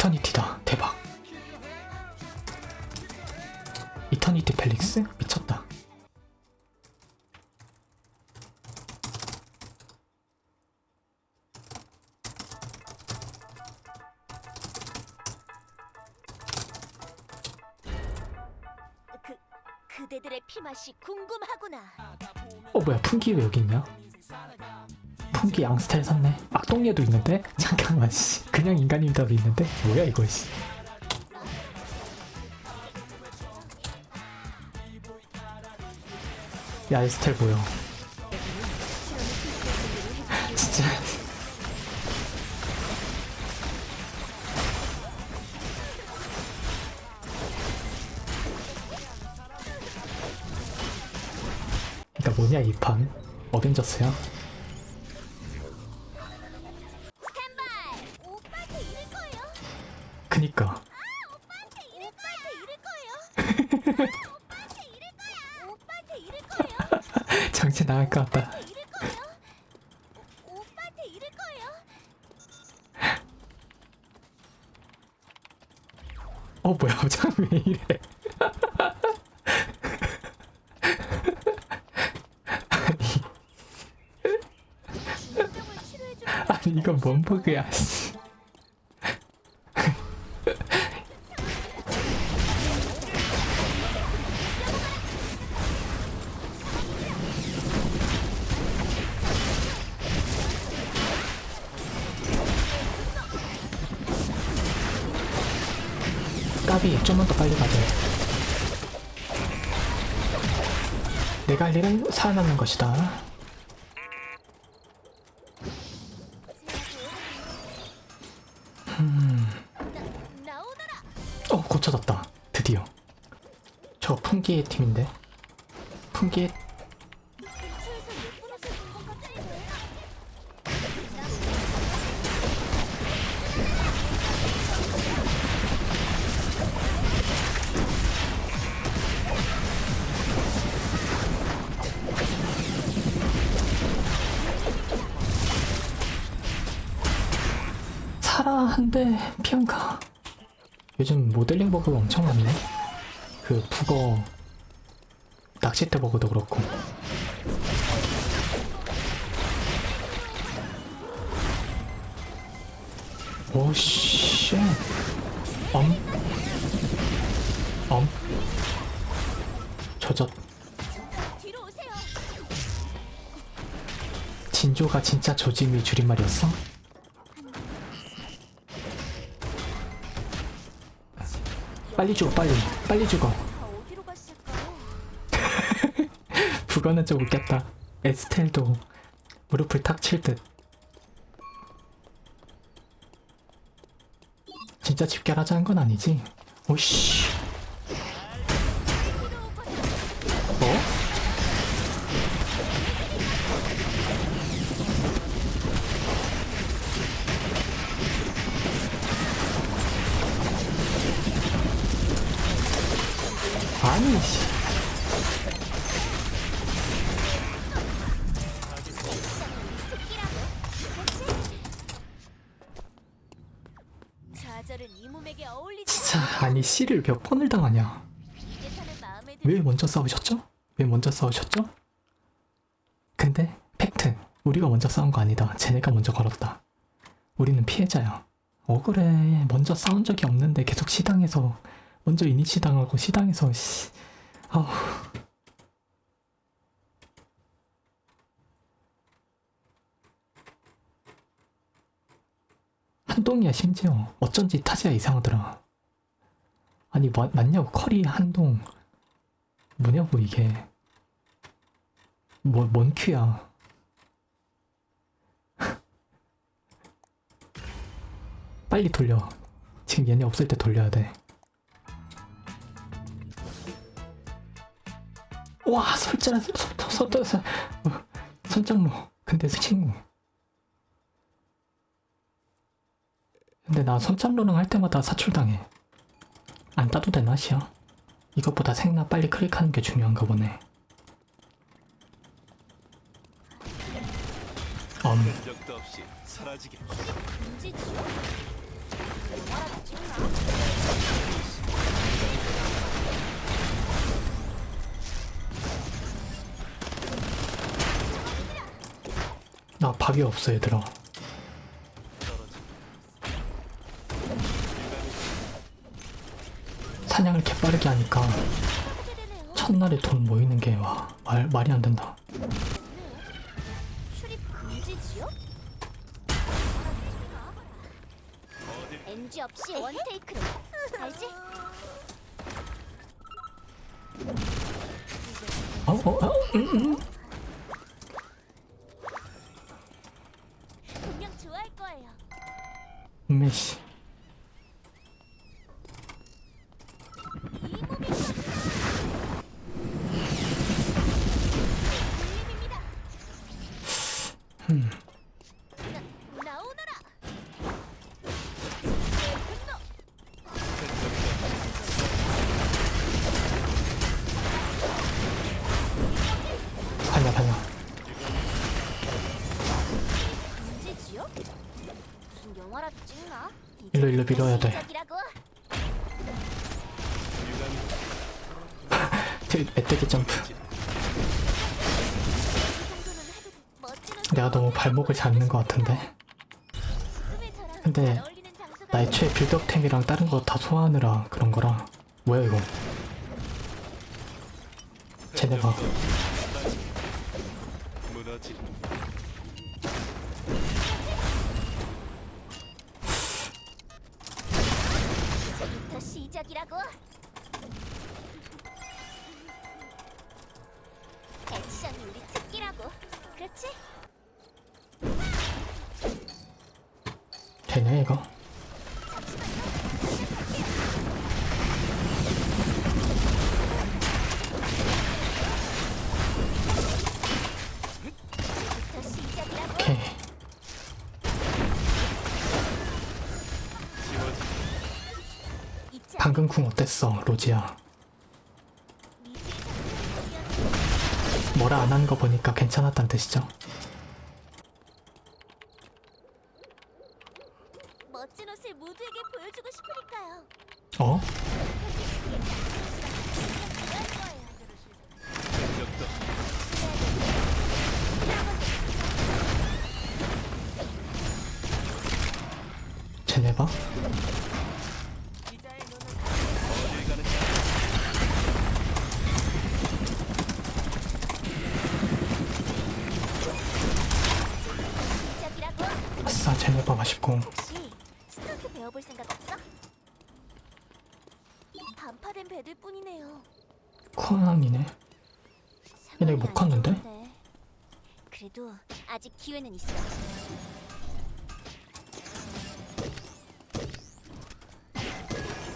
이터니티다. 대박. 이터니티 펠릭스? 미쳤다. 그 그대들의 피맛이 궁금하구나. 어 뭐야 풍기 왜 여기 있냐? 풍기 양스타일 샀네. 악동얘도 있는데? 잠깐만 씨. 그냥 인간입니다도 있는데? 뭐야 이거 씨. 야 에스텔 보여. 진짜. 그러니까 뭐냐 이 판? 어벤져스야? 거예요. 정신 나갈 것 같다. 어 뭐야 참왜 이래? 치료해주는 아니 이건 뭔 버그야? 까비 좀만 더 빨리 가자. 내가 할 일은 살아남는 것이다. 나, 나오너라. 어 드디어 저 풍기의 팀인데 풍기의 한대 피안카 요즘 모델링 버그가 엄청 많네 그 북어 낚싯대 버그도 그렇고 오씨 엄? 엄? 오세요. 진조가 진짜 조짐이 줄임말이었어? 빨리 죽어 빨리. 빨리 죽어. 다 어디로 갔을까요? 북어는 좀 웃겼다. 에스텔도 무릎을 탁 칠 듯. 진짜 집결하자는 건 아니지? 오씨 아니 씨. 진짜 아니 씨를 몇 번을 당하냐? 왜 먼저 싸우셨죠? 왜 먼저 싸우셨죠? 근데 팩트. 우리가 먼저 싸운 거 아니다. 쟤네가 먼저 걸었다. 우리는 피해자야. 억울해. 먼저 싸운 적이 없는데 계속 시당해서 먼저 이니치 당하고 시당해서 씨 아우. 한동이야 심지어. 어쩐지 타지야 이상하더라. 아니 뭐, 맞냐고 커리 한동. 뭐냐고 이게. 뭐, 뭔 큐야. 빨리 돌려. 지금 얘네 없을 때 돌려야 돼 와, 설, 설, 어, 선장로. 근데 친구. 근데 나 선장로랑 할 때마다 사출당해. 안 따도 되나, 시야? 이것보다 생나 빨리 클릭하는 게 중요한가 보네. 엄, 적 나 밥이 없어 얘들아 사냥을 개빠르게 하니까. 첫날에 돈 모이는 게 와 말, 말이 안 된다? NG 없이 원테이크로 알지? 어? 어? 어? 음, 음. mich. 찍나? 일로, 일로 밀어야 돼. 시작이라고. 제 애때기 점프 내가 너무 발목을 잡는 것 같은데 저랑 근데 잘 어울리는 장소가 나 애초에 빌드업템이랑 다른 거 다 소화하느라 그런 거라 뭐야 이거 쟤네 봐 시작이라고. 액션이 우리 특기라고. 그렇지? 되냐 이거 방금 궁 어땠어 로지야 뭐라 안 한 거 보니까 괜찮았단 뜻이죠 멋진 옷을 모두에게 보여주고 싶으니까요. 어? 봐 맛있고 혹시 스턴트 배워볼 생각 없어? 단파된 배들 뿐이네요. 코난이네 얘네 못 컸는데? 그래도 아직 기회는 있어.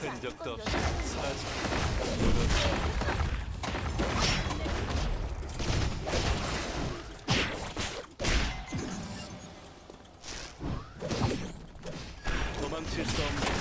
흔적도 없이 사라지 도망칠 수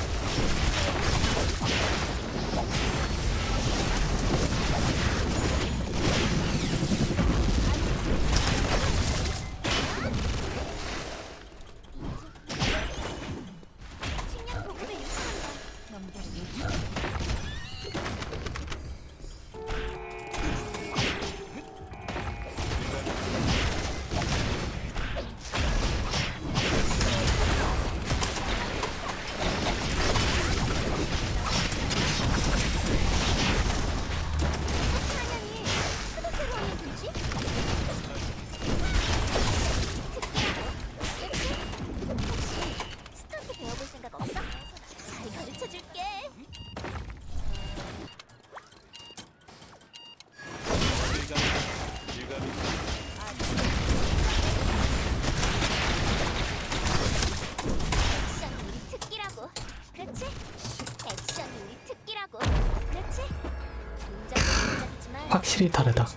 확실히 다르다.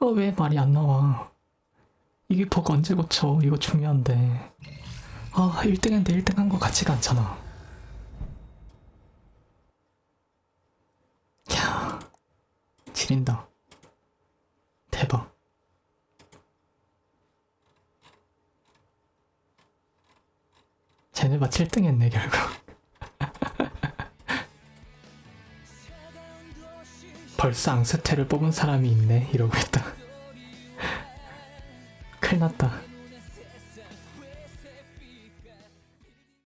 어 왜 말이 안 나와? 이게 버그 언제 고쳐. 이거 중요한데. 아 1등인데 1등 한 거 같지가 않잖아. 야 지린다. 대박. 쟤네 봐 7등 했네 결국 벌써 앙스테를 뽑은 사람이 있네 이러고 있다. 큰일 났다